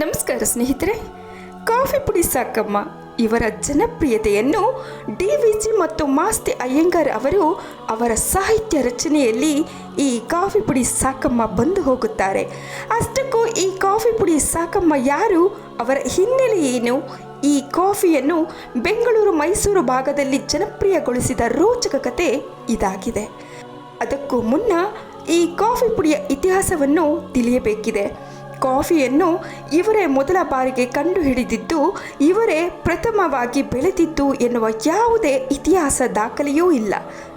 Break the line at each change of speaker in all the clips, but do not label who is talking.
ನಮಸ್ಕಾರ ಸ್ನೇಹಿತರೆ, ಕಾಫಿ ಪುಡಿ ಸಾಕಮ್ಮ. ಇವರ ಜನಪ್ರಿಯತೆಯನ್ನು ಡಿ ವಿ ಜಿ ಮತ್ತು ಮಾಸ್ತಿ ಅಯ್ಯಂಗಾರ್ ಅವರು ಅವರ ಸಾಹಿತ್ಯ ರಚನೆಯಲ್ಲಿ ಈ ಕಾಫಿ ಪುಡಿ ಸಾಕಮ್ಮ ಬಂದು ಹೋಗುತ್ತಾರೆ. ಅಷ್ಟಕ್ಕೂ ಈ ಕಾಫಿ ಪುಡಿ ಸಾಕಮ್ಮ ಯಾರು, ಅವರ ಹಿನ್ನೆಲೆ ಏನು? ಈ ಕಾಫಿಯನ್ನು ಬೆಂಗಳೂರು ಮೈಸೂರು ಭಾಗದಲ್ಲಿ ಜನಪ್ರಿಯಗೊಳಿಸಿದ ರೋಚಕ ಕತೆ ಇದಾಗಿದೆ. ಅದಕ್ಕೂ ಮುನ್ನ ಈ ಕಾಫಿ ಪುಡಿಯ ಇತಿಹಾಸವನ್ನು ತಿಳಿಯಬೇಕಿದೆ. ಕಾಫಿಯನ್ನು ಇವರೇ ಮೊದಲ ಬಾರಿಗೆ ಕಂಡುಹಿಡಿದಿದ್ದು, ಇವರೇ ಪ್ರಥಮವಾಗಿ ಬೆಳೆದಿದ್ದು ಎನ್ನುವ ಯಾವುದೇ ಇತಿಹಾಸ ದಾಖಲೆಯೂ ಇಲ್ಲ.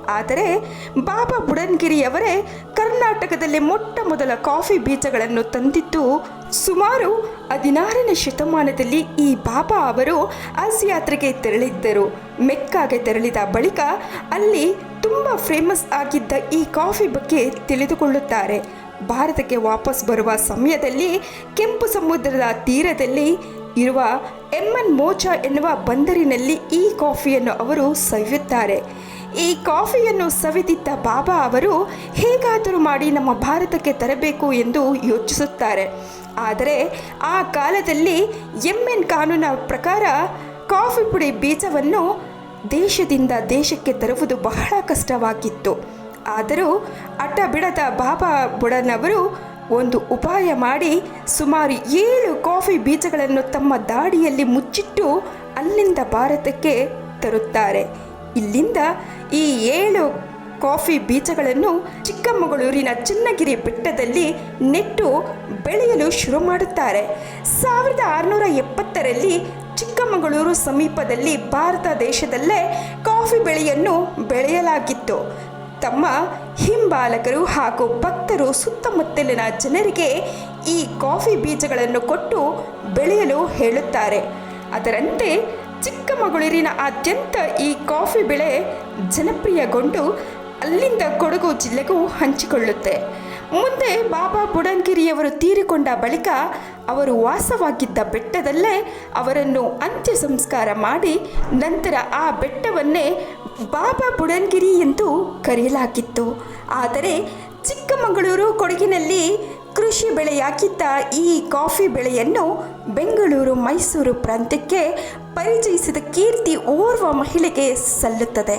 ಆದರೆ, ಬಾಬಾ ಬುಡನ್ಗಿರಿಯವರೇ ಕರ್ನಾಟಕದಲ್ಲಿ ಮೊಟ್ಟ ಮೊದಲ ಕಾಫಿ ಬೀಜಗಳನ್ನು ತಂದಿದ್ದು, ಸುಮಾರು ಹದಿನಾರನೇ ಶತಮಾನದಲ್ಲಿ ಈ ಬಾಬಾ ಅವರು ಹಜ್ ಯಾತ್ರೆಗೆ ತೆರಳಿದ್ದರು. ಮೆಕ್ಕಾಗೆ ತೆರಳಿದ ಬಳಿಕ ಅಲ್ಲಿ ತುಂಬ ಫೇಮಸ್ ಆಗಿದ್ದ ಈ ಕಾಫಿ ಬಗ್ಗೆ ತಿಳಿದುಕೊಳ್ಳುತ್ತಾರೆ. ಭಾರತಕ್ಕೆ ವಾಪಸ್ ಬರುವ ಸಮಯದಲ್ಲಿ ಕೆಂಪು ಸಮುದ್ರದ ತೀರದಲ್ಲಿ ಇರುವ ಎಮ್ಮನ್ ಮೋಚಾ ಎನ್ನುವ ಬಂದರಿನಲ್ಲಿ ಈ ಕಾಫಿಯನ್ನು ಅವರು ಸವಿಯುತ್ತಾರೆ. ಈ ಕಾಫಿಯನ್ನು ಸವಿದಿದ್ದ ಬಾಬಾ ಅವರು ಹೇಗಾದರೂ ಮಾಡಿ ನಮ್ಮ ಭಾರತಕ್ಕೆ ತರಬೇಕು ಎಂದು ಯೋಚಿಸುತ್ತಾರೆ. ಆದರೆ ಆ ಕಾಲದಲ್ಲಿ ಎನ್ ಕಾನೂನ ಪ್ರಕಾರ ಕಾಫಿ ಪುಡಿ ಬೀಜವನ್ನು ದೇಶದಿಂದ ದೇಶಕ್ಕೆ ತರುವುದು ಬಹಳ ಕಷ್ಟವಾಗಿತ್ತು. ಆದರೂ ಅಡ್ಡ ಬಿಡದ ಬಾಬಾ ಬುಡನವರು ಒಂದು ಉಪಾಯ ಮಾಡಿ ಸುಮಾರು ಏಳು ಕಾಫಿ ಬೀಜಗಳನ್ನು ತಮ್ಮ ದಾಡಿಯಲ್ಲಿ ಮುಚ್ಚಿಟ್ಟು ಅಲ್ಲಿಂದ ಭಾರತಕ್ಕೆ ತರುತ್ತಾರೆ. ಇಲ್ಲಿಂದ ಈ ಏಳು ಕಾಫಿ ಬೀಜಗಳನ್ನು ಚಿಕ್ಕಮಗಳೂರಿನ ಚನ್ನಗಿರಿ ಬೆಟ್ಟದಲ್ಲಿ ನೆಟ್ಟು ಬೆಳೆಯಲು ಶುರು ಮಾಡುತ್ತಾರೆ. ಸಾವಿರದ ಆರುನೂರ ಎಪ್ಪತ್ತರಲ್ಲಿ ಚಿಕ್ಕಮಗಳೂರು ಸಮೀಪದಲ್ಲಿ ಭಾರತ ದೇಶದಲ್ಲೇ ಕಾಫಿ ಬೆಳೆಯನ್ನು ಬೆಳೆಯಲಾಗಿತ್ತು. ತಮ್ಮ ಹಿಂಬಾಲಕರು ಹಾಗೂ ಭಕ್ತರು ಸುತ್ತಮುತ್ತಲಿನ ಜನರಿಗೆ ಈ ಕಾಫಿ ಬೀಜಗಳನ್ನು ಕೊಟ್ಟು ಬೆಳೆಯಲು ಹೇಳುತ್ತಾರೆ. ಅದರಂತೆ ಚಿಕ್ಕಮಗಳೂರಿನ ಆದ್ಯಂತ ಈ ಕಾಫಿ ಬೆಳೆ ಜನಪ್ರಿಯಗೊಂಡು ಅಲ್ಲಿಂದ ಕೊಡಗು ಜಿಲ್ಲೆಗೂ ಹಂಚಿಕೊಳ್ಳುತ್ತೆ. ಮುಂದೆ ಬಾಬಾ ಬುಡನ್ಗಿರಿಯವರು ತೀರಿಕೊಂಡ ಬಳಿಕ ಅವರು ವಾಸವಾಗಿದ್ದ ಬೆಟ್ಟದಲ್ಲೇ ಅವರನ್ನು ಅಂತ್ಯ ಸಂಸ್ಕಾರ ಮಾಡಿ ನಂತರ ಆ ಬೆಟ್ಟವನ್ನೇ ಬಾಬಾ ಬುಡನ್ಗಿರಿ ಎಂದು ಕರೆಯಲಾಗಿತ್ತು. ಆದರೆ ಚಿಕ್ಕಮಗಳೂರು ಕೊಡಗಿನಲ್ಲಿ ಕೃಷಿ ಬೆಳೆಯಾಗಿದ್ದ ಈ ಕಾಫಿ ಬೆಳೆಯನ್ನು ಬೆಂಗಳೂರು ಮೈಸೂರು ಪ್ರಾಂತ್ಯಕ್ಕೆ ಪರಿಚಯಿಸಿದ ಕೀರ್ತಿ ಓರ್ವ ಮಹಿಳೆಗೆ ಸಲ್ಲುತ್ತದೆ.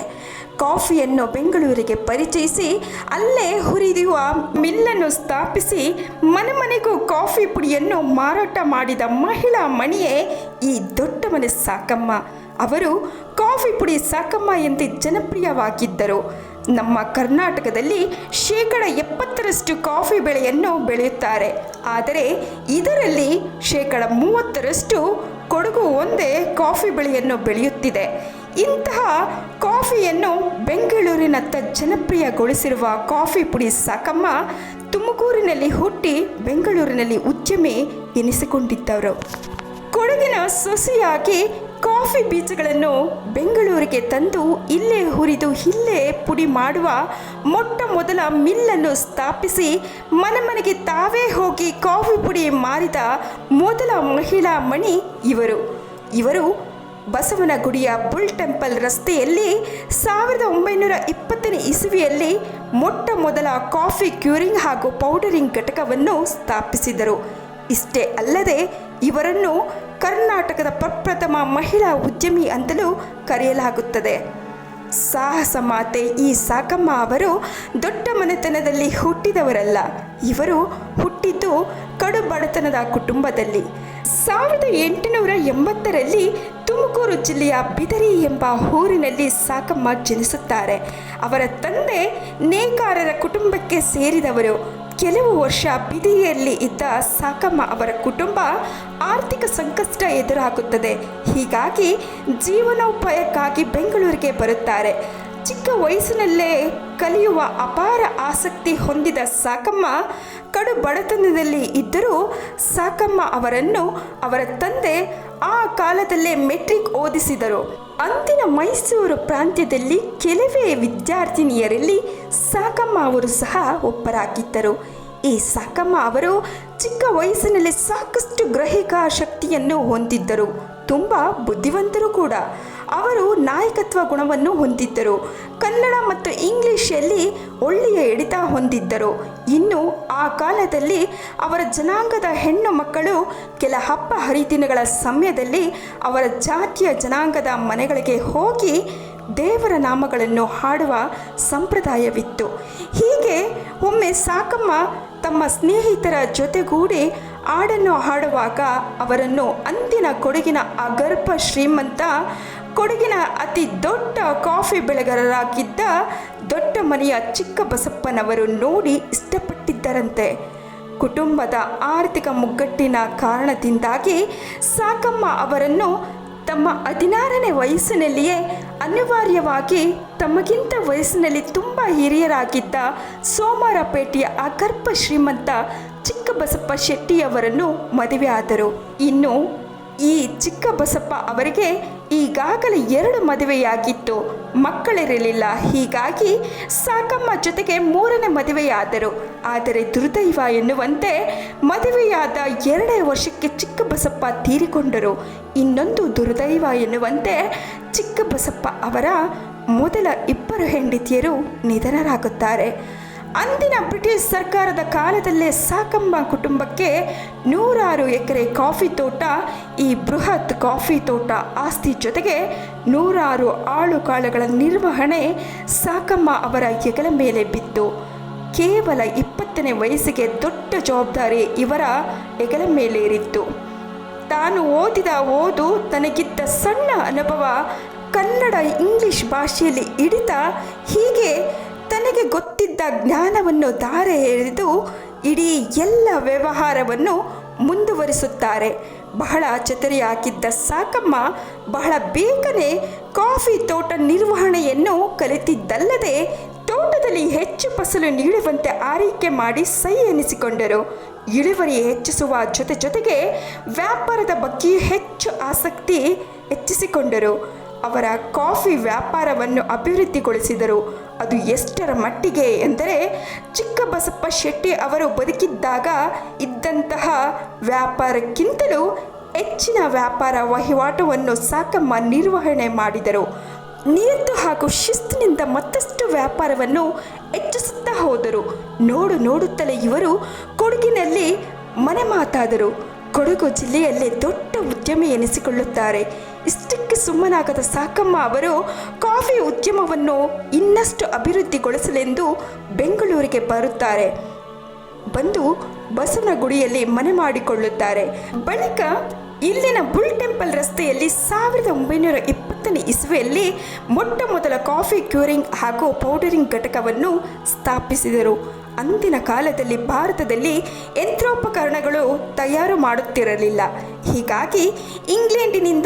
ಕಾಫಿಯನ್ನು ಬೆಂಗಳೂರಿಗೆ ಪರಿಚಯಿಸಿ ಅಲ್ಲೇ ಹುರಿದಿರುವ ಮಿಲ್ಲನ್ನು ಸ್ಥಾಪಿಸಿ ಮನೆ ಮನೆಗೂ ಕಾಫಿ ಪುಡಿಯನ್ನು ಮಾರಾಟ ಮಾಡಿದ ಮಹಿಳಾ ಮಣಿಯೇ ಈ ದೊಡ್ಡ ಮನೆ ಸಾಕಮ್ಮ. ಅವರು ಕಾಫಿ ಪುಡಿ ಸಾಕಮ್ಮ ಎಂದೇ ಜನಪ್ರಿಯವಾಗಿದ್ದರು. ನಮ್ಮ ಕರ್ನಾಟಕದಲ್ಲಿ ಶೇಕಡ ಎಪ್ಪತ್ತರಷ್ಟು ಕಾಫಿ ಬೆಳೆಯನ್ನು ಬೆಳೆಯುತ್ತಾರೆ. ಆದರೆ ಇದರಲ್ಲಿ ಶೇಕಡ ಮೂವತ್ತರಷ್ಟು ಕೊಡಗು ಒಂದೇ ಕಾಫಿ ಬೆಳೆಯನ್ನು ಬೆಳೆಯುತ್ತಿದೆ. ಇಂತಹ ಕಾಫಿಯನ್ನು ಬೆಂಗಳೂರಿನತ್ತ ಜನಪ್ರಿಯಗೊಳಿಸಿರುವ ಕಾಫಿ ಪುಡಿ ಸಾಕಮ್ಮ ತುಮಕೂರಿನಲ್ಲಿ ಹುಟ್ಟಿ ಬೆಂಗಳೂರಿನಲ್ಲಿ ಉದ್ಯಮಿ ಎನಿಸಿಕೊಂಡಿದ್ದವರು. ಕೊಡಗಿನ ಸೊಸೆಯಾಗಿ ಕಾಫಿ ಬೀಜಗಳನ್ನು ಬೆಂಗಳೂರಿಗೆ ತಂದು ಇಲ್ಲೇ ಹುರಿದು ಇಲ್ಲೇ ಪುಡಿ ಮಾಡುವ ಮೊಟ್ಟ ಮೊದಲ ಮಿಲ್ಲನ್ನು ಸ್ಥಾಪಿಸಿ ಮನೆ ಮನೆಗೆ ತಾವೇ ಹೋಗಿ ಕಾಫಿ ಪುಡಿ ಮಾರಿದ ಮೊದಲ ಮಹಿಳಾ ಮಣಿ ಇವರು. ಇವರು ಬಸವನಗುಡಿಯ ಬುಲ್ ಟೆಂಪಲ್ ರಸ್ತೆಯಲ್ಲಿ ಸಾವಿರದ ಒಂಬೈನೂರ ಇಪ್ಪತ್ತನೇ ಇಸುವಿಯಲ್ಲಿ ಮೊಟ್ಟ ಮೊದಲ ಕಾಫಿ ಕ್ಯೂರಿಂಗ್ ಹಾಗೂ ಪೌಡರಿಂಗ್ ಘಟಕವನ್ನು ಸ್ಥಾಪಿಸಿದರು. ಇಷ್ಟೇ ಅಲ್ಲದೆ ಇವರನ್ನು ಕರ್ನಾಟಕದ ಪ್ರಪ್ರಥಮ ಮಹಿಳಾ ಉದ್ಯಮಿ ಅಂತಲೂ ಕರೆಯಲಾಗುತ್ತದೆ. ಸಾಹಸ ಮಾತೆ ಈ ಸಾಕಮ್ಮ ಅವರು ದೊಡ್ಡ ಮನೆತನದಲ್ಲಿ ಹುಟ್ಟಿದವರಲ್ಲ. ಇವರು ಹುಟ್ಟಿದ್ದು ಕಡು ಬಡತನದ ಕುಟುಂಬದಲ್ಲಿ. ಸಾವಿರದ ಎಂಟುನೂರ ಎಂಬತ್ತರಲ್ಲಿ ತುಮಕೂರು ಜಿಲ್ಲೆಯ ಬಿದರಿ ಎಂಬ ಊರಿನಲ್ಲಿ ಸಾಕಮ್ಮ ಜನಿಸುತ್ತಾರೆ. ಅವರ ತಂದೆ ನೇಕಾರರ ಕುಟುಂಬಕ್ಕೆ ಸೇರಿದವರು. ಕೆಲವು ವರ್ಷ ಬಿದಿಯಲ್ಲಿ ಇದ್ದ ಸಾಕಮ್ಮ ಅವರ ಕುಟುಂಬ ಆರ್ಥಿಕ ಸಂಕಷ್ಟ ಎದುರಾಗುತ್ತದೆ. ಹೀಗಾಗಿ ಜೀವನೋಪಾಯಕ್ಕಾಗಿ ಬೆಂಗಳೂರಿಗೆ ಬರುತ್ತಾರೆ. ಚಿಕ್ಕ ವಯಸ್ಸಿನಲ್ಲೇ ಕಲಿಯುವ ಅಪಾರ ಆಸಕ್ತಿ ಹೊಂದಿದ ಸಾಕಮ್ಮ ಕಡು ಬಡತನದಲ್ಲಿ ಇದ್ದರೂ ಸಾಕಮ್ಮ ಅವರನ್ನು ಅವರ ತಂದೆ ಆ ಕಾಲದಲ್ಲೇ ಮೆಟ್ರಿಕ್ ಓದಿಸಿದರು. ಅಂದಿನ ಮೈಸೂರು ಪ್ರಾಂತ್ಯದಲ್ಲಿ ಕೆಲವೇ ವಿದ್ಯಾರ್ಥಿನಿಯರಲ್ಲಿ ಸಾಕಮ್ಮ ಅವರು ಸಹ ಒಬ್ಬರಾಗಿದ್ದರು. ಈ ಸಾಕಮ್ಮ ಅವರು ಚಿಕ್ಕ ವಯಸ್ಸಿನಲ್ಲಿ ಸಾಕಷ್ಟು ಗ್ರಹಿಕಾ ಶಕ್ತಿಯನ್ನು ಹೊಂದಿದ್ದರು. ತುಂಬ ಬುದ್ಧಿವಂತರು ಕೂಡ. ಅವರು ನಾಯಕತ್ವ ಗುಣವನ್ನು ಹೊಂದಿದ್ದರು. ಕನ್ನಡ ಮತ್ತು ಇಂಗ್ಲಿಷಲ್ಲಿ ಒಳ್ಳೆಯ ಹಿಡಿತ ಹೊಂದಿದ್ದರು. ಇನ್ನು ಆ ಕಾಲದಲ್ಲಿ ಅವರ ಜನಾಂಗದ ಹೆಣ್ಣು ಮಕ್ಕಳು ಕೆಲ ಹಬ್ಬ ಹರಿದಿನಗಳ ಸಮಯದಲ್ಲಿ ಅವರ ಜಾತಿಯ ಜನಾಂಗದ ಮನೆಗಳಿಗೆ ಹೋಗಿ ದೇವರ ನಾಮಗಳನ್ನು ಹಾಡುವ ಸಂಪ್ರದಾಯವಿತ್ತು. ಹೀಗೆ ಒಮ್ಮೆ ಸಾಕಮ್ಮ ತಮ್ಮ ಸ್ನೇಹಿತರ ಜೊತೆಗೂಡಿ ಹಾಡನ್ನು ಹಾಡುವಾಗ ಅವರನ್ನು ಅಂದಿನ ಕೊಡಗಿನ ಅಗರ್ಭ ಶ್ರೀಮಂತ ಕೊಡಗಿನ ಅತಿ ದೊಡ್ಡ ಕಾಫಿ ಬೆಳೆಗಾರರಾಗಿದ್ದ ದೊಡ್ಡ ಮನೆಯ ಚಿಕ್ಕ ಬಸಪ್ಪನವರು ನೋಡಿ ಇಷ್ಟಪಟ್ಟಿದ್ದರಂತೆ. ಕುಟುಂಬದ ಆರ್ಥಿಕ ಮುಗ್ಗಟ್ಟಿನ ಕಾರಣದಿಂದಾಗಿ ಸಾಕಮ್ಮ ಅವರನ್ನು ತಮ್ಮ ಹದಿನಾರನೇ ವಯಸ್ಸಿನಲ್ಲಿಯೇ ಅನಿವಾರ್ಯವಾಗಿ ತಮಗಿಂತ ವಯಸ್ಸಿನಲ್ಲಿ ತುಂಬ ಹಿರಿಯರಾಗಿದ್ದ ಸೋಮವಾರಪೇಟೆಯ ಅಕರ್ಪ ಶ್ರೀಮಂತ ಚಿಕ್ಕಬಸಪ್ಪ ಶೆಟ್ಟಿಯವರನ್ನು ಮದುವೆ ಮದುವೆಯಾದರು. ಇನ್ನು ಈ ಚಿಕ್ಕಬಸಪ್ಪ ಅವರಿಗೆ ಈಗಾಗಲೇ ಎರಡು ಮದುವೆಯಾಗಿತ್ತು. ಮಕ್ಕಳಿರಲಿಲ್ಲ. ಹೀಗಾಗಿ ಸಾಕಮ್ಮ ಜೊತೆಗೆ ಮೂರನೇ ಮದುವೆಯಾದರು. ಆದರೆ ದುರ್ದೈವ ಎನ್ನುವಂತೆ ಮದುವೆಯಾದ ಎರಡೇ ವರ್ಷಕ್ಕೆ ಚಿಕ್ಕ ಬಸಪ್ಪ ತೀರಿಕೊಂಡರು. ಇನ್ನೊಂದು ದುರ್ದೈವ ಎನ್ನುವಂತೆ ಚಿಕ್ಕ ಬಸಪ್ಪ ಅವರ ಮೊದಲ ಇಬ್ಬರು ಹೆಂಡತಿಯರು ನಿಧನರಾಗುತ್ತಾರೆ. ಅಂದಿನ ಬ್ರಿಟಿಷ್ ಸರ್ಕಾರದ ಕಾಲದಲ್ಲೇ ಸಾಕಮ್ಮ ಕುಟುಂಬಕ್ಕೆ ನೂರಾರು ಎಕರೆ ಕಾಫಿ ತೋಟ, ಈ ಬೃಹತ್ ಕಾಫಿ ತೋಟ ಆಸ್ತಿ ಜೊತೆಗೆ ನೂರಾರು ಆಳು ಕಾಳುಗಳ ನಿರ್ವಹಣೆ ಸಾಕಮ್ಮ ಅವರ ಹೆಗಲ ಮೇಲೆ ಬಿತ್ತು. ಕೇವಲ ಇಪ್ಪತ್ತನೇ ವಯಸ್ಸಿಗೆ ದೊಡ್ಡ ಜವಾಬ್ದಾರಿ ಇವರ ಹೆಗಲ ಮೇಲೇರಿತ್ತು. ತಾನು ಓದಿದ ಓದು ತನಗಿದ್ದ ಸಣ್ಣ ಅನುಭವ ಕನ್ನಡ ಇಂಗ್ಲಿಷ್ ಭಾಷೆಯಲ್ಲಿ ಹಿಡಿತ ಹೀಗೆ ತನಗೆ ಗೊತ್ತಿದ್ದ ಜ್ಞಾನವನ್ನು ಧಾರೆ ಎಳೆದು ಇಡೀ ಎಲ್ಲ ವ್ಯವಹಾರವನ್ನು ಮುಂದುವರಿಸುತ್ತಾರೆ. ಬಹಳ ಚತುರಿಯಾಗಿದ್ದ ಸಾಕಮ್ಮ ಬಹಳ ಬೇಗನೆ ಕಾಫಿ ತೋಟ ನಿರ್ವಹಣೆಯನ್ನು ಕಲಿತಿದ್ದಲ್ಲದೆ ತೋಟದಲ್ಲಿ ಹೆಚ್ಚು ಫಸಲು ನೀಡುವಂತೆ ಆರೈಕೆ ಮಾಡಿ ಸೈ ಎನಿಸಿಕೊಂಡರು. ಇಳುವರಿ ಹೆಚ್ಚಿಸುವ ಜೊತೆ ಜೊತೆಗೆ ವ್ಯಾಪಾರದ ಬಗ್ಗೆ ಹೆಚ್ಚು ಆಸಕ್ತಿ ಹೆಚ್ಚಿಸಿಕೊಂಡರು. ಅವರ ಕಾಫಿ ವ್ಯಾಪಾರವನ್ನು ಅಭಿವೃದ್ಧಿಗೊಳಿಸಿದರು. ಅದು ಎಷ್ಟರ ಮಟ್ಟಿಗೆ ಎಂದರೆ ಚಿಕ್ಕಬಸಪ್ಪ ಶೆಟ್ಟಿ ಅವರು ಬದುಕಿದ್ದಾಗ ಇದ್ದಂತಹ ವ್ಯಾಪಾರಕ್ಕಿಂತಲೂ ಹೆಚ್ಚಿನ ವ್ಯಾಪಾರ ವಹಿವಾಟವನ್ನು ಸಾಕಮ್ಮ ನಿರ್ವಹಣೆ ಮಾಡಿದರು. ನಿಯತ್ತು ಹಾಗೂ ಶಿಸ್ತಿನಿಂದ ಮತ್ತಷ್ಟು ವ್ಯಾಪಾರವನ್ನು ಹೆಚ್ಚಿಸುತ್ತಾ ಹೋದರು. ನೋಡು ನೋಡುತ್ತಲೇ ಇವರು ಕೊಡಗಿನಲ್ಲಿ ಮನೆ ಮಾತಾದರು. ಕೊಡಗು ಜಿಲ್ಲೆಯಲ್ಲೇ ದೊಡ್ಡ ಉದ್ಯಮಿ ಎನಿಸಿಕೊಳ್ಳುತ್ತಾರೆ. ಇಷ್ಟಕ್ಕೆ ಸುಮ್ಮನಾಗದ ಸಾಕಮ್ಮ ಅವರು ಕಾಫಿ ಉದ್ಯಮವನ್ನು ಇನ್ನಷ್ಟು ಅಭಿವೃದ್ಧಿಗೊಳಿಸಲೆಂದು ಬೆಂಗಳೂರಿಗೆ ಬರುತ್ತಾರೆ. ಬಂದು ಬಸವನಗುಡಿಯಲ್ಲಿ ಮನೆ ಮಾಡಿಕೊಳ್ಳುತ್ತಾರೆ. ಬಳಿಕ ಇಲ್ಲಿನ ಬುಲ್ ಟೆಂಪಲ್ ರಸ್ತೆಯಲ್ಲಿ ಸಾವಿರದ ಒಂಬೈನೂರ ಇಪ್ಪತ್ತನೇ ಇಸುವೆಯಲ್ಲಿ ಮೊಟ್ಟ ಮೊದಲ ಕಾಫಿ ಕ್ಯೂರಿಂಗ್ ಹಾಗೂ ಪೌಡರಿಂಗ್ ಘಟಕವನ್ನು ಸ್ಥಾಪಿಸಿದರು. ಅಂದಿನ ಕಾಲದಲ್ಲಿ ಭಾರತದಲ್ಲಿ ಯಂತ್ರೋಪಕರಣಗಳು ತಯಾರು ಮಾಡುತ್ತಿರಲಿಲ್ಲ. ಹೀಗಾಗಿ ಇಂಗ್ಲೆಂಡಿನಿಂದ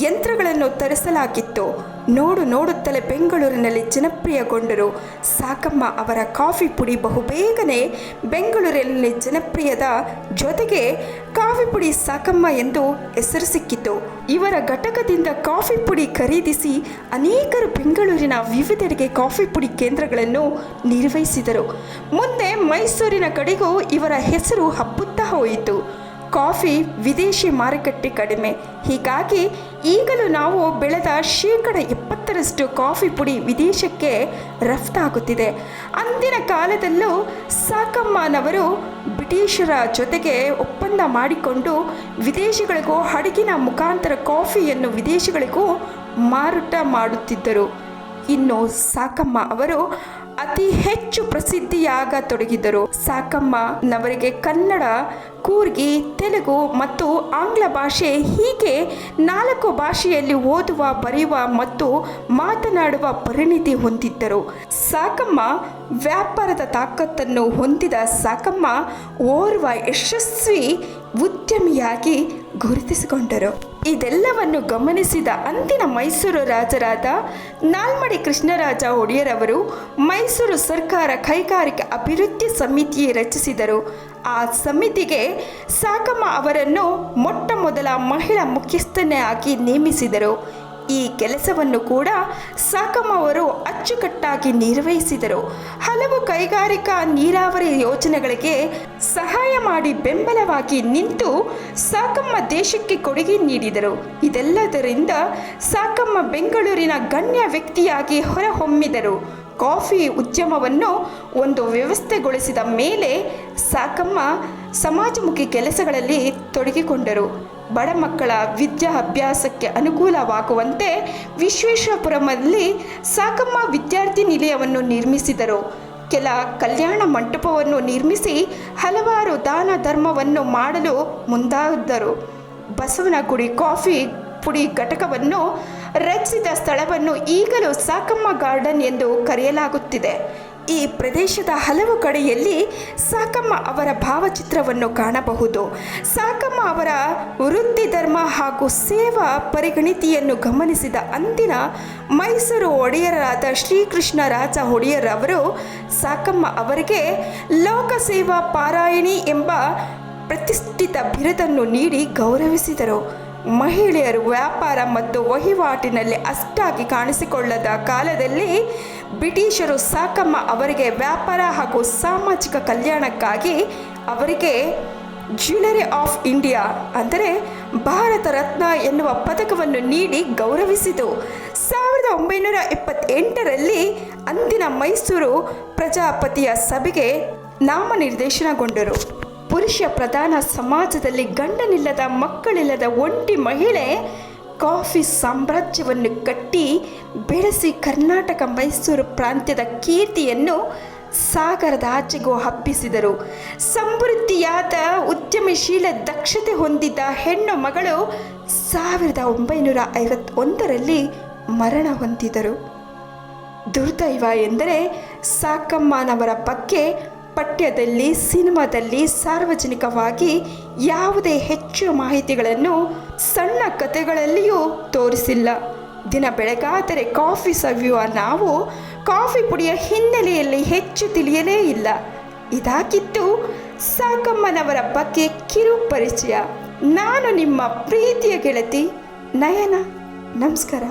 ಯಂತ್ರಗಳನ್ನು ತರಿಸಲಾಗಿತ್ತು. ನೋಡು ನೋಡುತ್ತಲೇ ಬೆಂಗಳೂರಿನಲ್ಲಿ ಜನಪ್ರಿಯಗೊಂಡರು. ಸಾಕಮ್ಮ ಅವರ ಕಾಫಿ ಪುಡಿ ಬಹುಬೇಗನೆ ಬೆಂಗಳೂರಿನಲ್ಲಿ ಜನಪ್ರಿಯದ ಜೊತೆಗೆ ಕಾಫಿ ಪುಡಿ ಸಾಕಮ್ಮ ಎಂದು ಹೆಸರು ಸಿಕ್ಕಿತು. ಇವರ ಘಟಕದಿಂದ ಕಾಫಿ ಪುಡಿ ಖರೀದಿಸಿ ಅನೇಕರು ಬೆಂಗಳೂರಿನ ವಿವಿಧೆಡೆಗೆ ಕಾಫಿ ಪುಡಿ ಕೇಂದ್ರಗಳನ್ನು ನಿರ್ವಹಿಸಿದರು. ಮುಂದೆ ಮೈಸೂರಿನ ಕಡೆಗೂ ಇವರ ಹೆಸರು ಹಬ್ಬುತ್ತಾ ಹೋಯಿತು. ಕಾಫಿ ವಿದೇಶಿ ಮಾರುಕಟ್ಟೆ ಕಡಿಮೆ. ಹೀಗಾಗಿ ಈಗಲೂ ನಾವು ಬೆಳೆದ ಶೇಕಡ ಇಪ್ಪತ್ತರಷ್ಟು ಕಾಫಿ ಪುಡಿ ವಿದೇಶಕ್ಕೆ ರಫ್ತಾಗುತ್ತಿದೆ ಅಂದಿನ ಕಾಲದಲ್ಲೂ ಸಾಕಮ್ಮನವರು ಬ್ರಿಟಿಷರ ಜೊತೆಗೆ ಒಪ್ಪಂದ ಮಾಡಿಕೊಂಡು ವಿದೇಶಿಗಳಿಗೂ ಹಡಗಿನ ಮುಖಾಂತರ ಕಾಫಿಯನ್ನು ವಿದೇಶಿಗಳಿಗೂ ಮಾರಾಟ ಮಾಡುತ್ತಿದ್ದರು. ಇನ್ನು ಸಾಕಮ್ಮ ಅವರು ಅತಿ ಹೆಚ್ಚು ಪ್ರಸಿದ್ಧಿಯಾಗ ತೊಡಗಿದರು. ಸಾಕಮ್ಮ ನವರಿಗೆ ಕನ್ನಡ, ಕೂರ್ಗಿ, ತೆಲುಗು ಮತ್ತು ಆಂಗ್ಲ ಭಾಷೆ ಹೀಗೆ ನಾಲ್ಕು ಭಾಷೆಯಲ್ಲಿ ಓದುವ, ಬರೆಯುವ ಮತ್ತು ಮಾತನಾಡುವ ಪರಿಣಿತಿ ಹೊಂದಿದ್ದರು. ಸಾಕಮ್ಮ ವ್ಯಾಪಾರದ ತಾಕತ್ತನ್ನು ಹೊಂದಿದ ಸಾಕಮ್ಮ ಓರ್ವ ಯಶಸ್ವಿ ಉದ್ಯಮಿಯಾಗಿ ಗುರುತಿಸಿಕೊಂಡರು. ಇದೆಲ್ಲವನ್ನು ಗಮನಿಸಿದ ಅಂದಿನ ಮೈಸೂರು ರಾಜರಾದ ನಾಲ್ಮಡಿ ಕೃಷ್ಣರಾಜ ಒಡೆಯರವರು ಮೈಸೂರು ಸರ್ಕಾರ ಕೈಗಾರಿಕಾ ಅಭಿವೃದ್ಧಿ ಸಮಿತಿ ರಚಿಸಿದರು. ಆ ಸಮಿತಿಗೆ ಸಾಕಮ್ಮ ಅವರನ್ನು ಮೊಟ್ಟ ಮೊದಲ ಮಹಿಳಾ ಮುಖ್ಯಸ್ಥನಾಗಿ ನೇಮಿಸಿದರು. ಈ ಕೆಲಸವನ್ನು ಕೂಡ ಸಾಕಮ್ಮ ಅವರು ಅಚ್ಚುಕಟ್ಟಾಗಿ ನಿರ್ವಹಿಸಿದರು. ಹಲವು ಕೈಗಾರಿಕಾ ನೀರಾವರಿ ಯೋಜನೆಗಳಿಗೆ ಸಹಾಯ ಮಾಡಿ ಬೆಂಬಲವಾಗಿ ನಿಂತು ಸಾಕಮ್ಮ ದೇಶಕ್ಕೆ ಕೊಡುಗೆ ನೀಡಿದರು. ಇದೆಲ್ಲದರಿಂದ ಸಾಕಮ್ಮ ಬೆಂಗಳೂರಿನ ಗಣ್ಯ ವ್ಯಕ್ತಿಯಾಗಿ ಹೊರಹೊಮ್ಮಿದರು. ಕಾಫಿ ಉದ್ಯಮವನ್ನು ಒಂದು ವ್ಯವಸ್ಥೆಗೊಳಿಸಿದ ಮೇಲೆ ಸಾಕಮ್ಮ ಸಮಾಜಮುಖಿ ಕೆಲಸಗಳಲ್ಲಿ ತೊಡಗಿಕೊಂಡರು. ಬಡ ಮಕ್ಕಳ ವಿದ್ಯಾಭ್ಯಾಸಕ್ಕೆ ಅನುಕೂಲವಾಗುವಂತೆ ವಿಶ್ವೇಶ್ವರಪುರಮಲ್ಲಿ ಸಾಕಮ್ಮ ವಿದ್ಯಾರ್ಥಿ ನಿಲಯವನ್ನು ನಿರ್ಮಿಸಿದರು. ಕೆಲ ಕಲ್ಯಾಣ ಮಂಟಪವನ್ನು ನಿರ್ಮಿಸಿ ಹಲವಾರು ದಾನ ಧರ್ಮವನ್ನು ಮಾಡಲು ಮುಂದಾದರು. ಬಸವನಗುಡಿ ಕಾಫಿ ಪುಡಿ ಘಟಕವನ್ನು ರಚಿಸಿದ ಸ್ಥಳವನ್ನು ಈಗಲೂ ಸಾಕಮ್ಮ ಗಾರ್ಡನ್ ಎಂದು ಕರೆಯಲಾಗುತ್ತಿದೆ. ಈ ಪ್ರದೇಶದ ಹಲವು ಕಡೆಯಲ್ಲಿ ಸಾಕಮ್ಮ ಅವರ ಭಾವಚಿತ್ರವನ್ನು ಕಾಣಬಹುದು. ಸಾಕಮ್ಮ ಅವರ ವೃತ್ತಿ ಧರ್ಮ ಹಾಗೂ ಸೇವಾ ಪರಿಗಣಿತಿಯನ್ನು ಗಮನಿಸಿದ ಅಂದಿನ ಮೈಸೂರು ಒಡೆಯರಾದ ಶ್ರೀಕೃಷ್ಣ ರಾಜ ಒಡೆಯರ್ ಅವರು ಸಾಕಮ್ಮ ಅವರಿಗೆ ಲೋಕಸೇವಾ ಪಾರಾಯಣಿ ಎಂಬ ಪ್ರತಿಷ್ಠಿತ ಬಿರುದನ್ನು ನೀಡಿ ಗೌರವಿಸಿದರು. ಮಹಿಳೆಯರು ವ್ಯಾಪಾರ ಮತ್ತು ವಹಿವಾಟಿನಲ್ಲಿ ಅಷ್ಟಾಗಿ ಕಾಣಿಸಿಕೊಳ್ಳದ ಕಾಲದಲ್ಲಿ ಬ್ರಿಟಿಷರು ಸಾಕಮ್ಮ ಅವರಿಗೆ ವ್ಯಾಪಾರ ಹಾಗೂ ಸಾಮಾಜಿಕ ಕಲ್ಯಾಣಕ್ಕಾಗಿ ಅವರಿಗೆ ಜ್ಯುವೆಲರಿ ಆಫ್ ಇಂಡಿಯಾ ಅಂದರೆ ಭಾರತ ರತ್ನ ಎನ್ನುವ ಪದಕವನ್ನು ನೀಡಿ ಗೌರವಿಸಿತು. ಸಾವಿರದ ಒಂಬೈನೂರ ಇಪ್ಪತ್ತೆಂಟರಲ್ಲಿ ಅಂದಿನ ಮೈಸೂರು ಪ್ರಜಾಪತಿಯ ಸಭೆಗೆ ನಾಮನಿರ್ದೇಶನಗೊಂಡರು. ಪುರುಷ ಪ್ರಧಾನ ಸಮಾಜದಲ್ಲಿ ಗಂಡನಿಲ್ಲದ ಮಕ್ಕಳಿಲ್ಲದ ಒಂಟಿ ಮಹಿಳೆ ಕಾಫಿ ಸಾಮ್ರಾಜ್ಯವನ್ನು ಕಟ್ಟಿ ಬೆಳೆಸಿ ಕರ್ನಾಟಕ ಮೈಸೂರು ಪ್ರಾಂತ್ಯದ ಕೀರ್ತಿಯನ್ನು ಸಾಗರದ ಆಚೆಗೂ ಹಬ್ಬಿಸಿದರು. ಸಮೃದ್ಧಿಯಾದ ಉದ್ಯಮಶೀಲ ದಕ್ಷತೆ ಹೊಂದಿದ್ದ ಹೆಣ್ಣು ಮಗಳು ಸಾವಿರದ ಒಂಬೈನೂರ ಐವತ್ತೊಂದರಲ್ಲಿ ಮರಣ ಹೊಂದಿದರು. ದುರ್ದೈವ ಎಂದರೆ ಸಾಕಮ್ಮನವರ ಬಗ್ಗೆ ಪಠ್ಯದಲ್ಲಿ, ಸಿನಿಮಾದಲ್ಲಿ ಸಾರ್ವಜನಿಕವಾಗಿ ಯಾವುದೇ ಹೆಚ್ಚು ಮಾಹಿತಿಗಳನ್ನು ಸಣ್ಣ ಕಥೆಗಳಲ್ಲಿಯೂ ತೋರಿಸಿಲ್ಲ. ದಿನ ಬೆಳಗಾದರೆ ಕಾಫಿ ಸವಿಯುವ ನಾವು ಕಾಫಿ ಪುಡಿಯ ಹಿನ್ನೆಲೆಯಲ್ಲಿ ಹೆಚ್ಚು ತಿಳಿಯಲೇ ಇಲ್ಲ. ಇದಾಗಿದ್ದು ಸಾಕಮ್ಮನವರ ಬಗ್ಗೆ ಕಿರು ಪರಿಚಯ. ನಾನು ನಿಮ್ಮ ಪ್ರೀತಿಯ ಗೆಳತಿ ನಯನ. ನಮಸ್ಕಾರ.